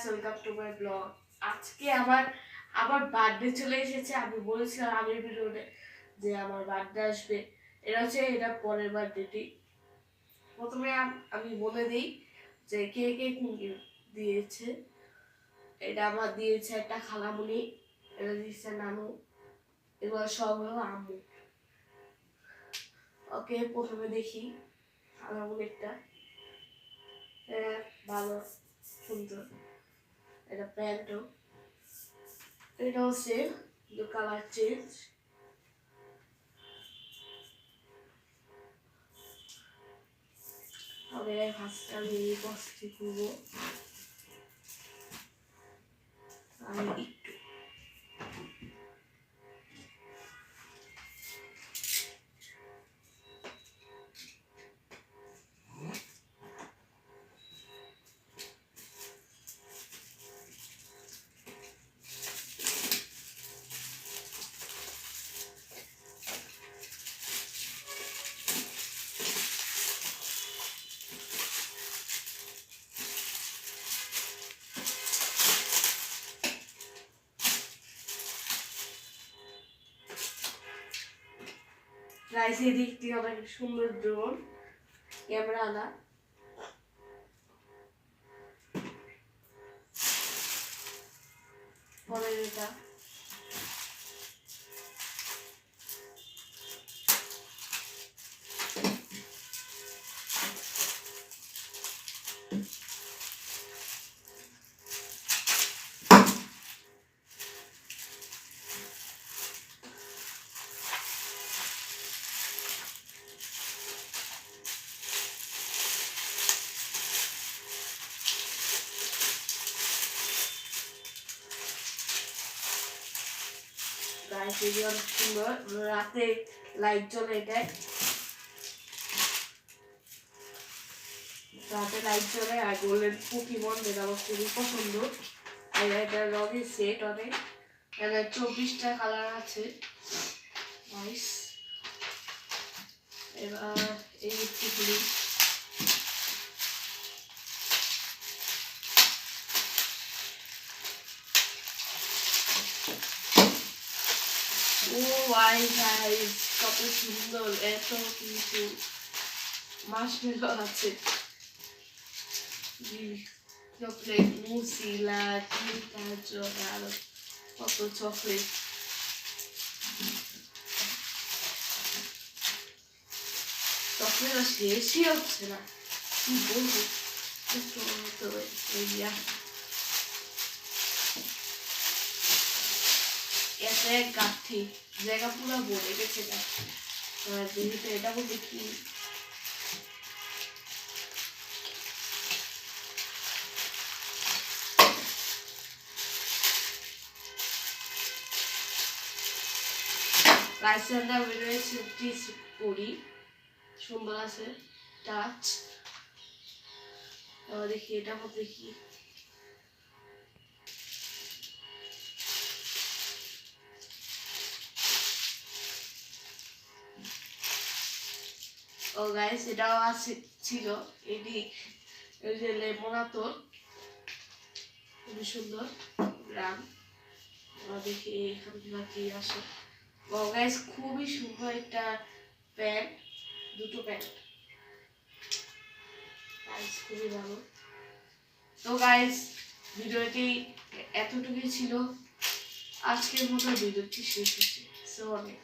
Viewers welcome to my blog. আজকে আমার আমার বার্থডে চলে এসেছে, আমি বলেছিলাম আগের ভিডিওতে যে আমার বার্থডে আসবে। এটা হচ্ছে, এটা পরের বার্থডেটি প্রথমে আমি বলে দিই যে কে কে দিয়েছে। এটা আমার দিয়েছে একটা খালামুনি, এটা দিয়েছে নানু এগুলো সব হলো আম্মু। ওকে, প্রথমে দেখি খালামুনিরটা। হ্যাঁ ভালো, সুন্দর। এটা প্যান্টও এটা হচ্ছে দু কালার চেঞ্জ হবে ফার্স্ট আমি গাইস এই দিকটি অনেক সুন্দর ড্রোন ক্যামেরা আলা পরের এটা অনেক সুন্দর রাতে লাইট জ্বলে এটায় রাতে লাইট জ্বলে আর গোল্ডেন পোকিমন যেটা আমার খুবই পছন্দ। আর এটা রঙের সেট অনেক। এখানে চব্বিশটা কালার আছে। নাইস এবার এই একটু ও ভাই ভাই কত সুন্দর এত কিছু মাসমেলো আছে চকলেট মুসিলা জল আরও কত চকলেট চকলেট শেষই হচ্ছে না কি বলব একটু তো এক গাঠি জায়গা পুরো ভরে গেছে গা। এবার দেখি তো এটা বলতে কি? লাইসেন্সটা বেরোয়েছে করি সুন্দর আছে টাচ দেখি, এটা মধ্যে ও গাইস এটাও আছে, ছিল। এটি, এই যে লেমনাতর খুবই সুন্দর। গ্রাম। দেখি এখান থেকে কি আসে। ও গাইস খুবই সুন্দর একটা প্যান্ট দুটো প্যান্ট গাইস খুবই ভালো। তো গাইস ভিডিওটি এতটুকুই ছিল। আজকের মতো ভিডিওটি শেষ হচ্ছে। সো অনেক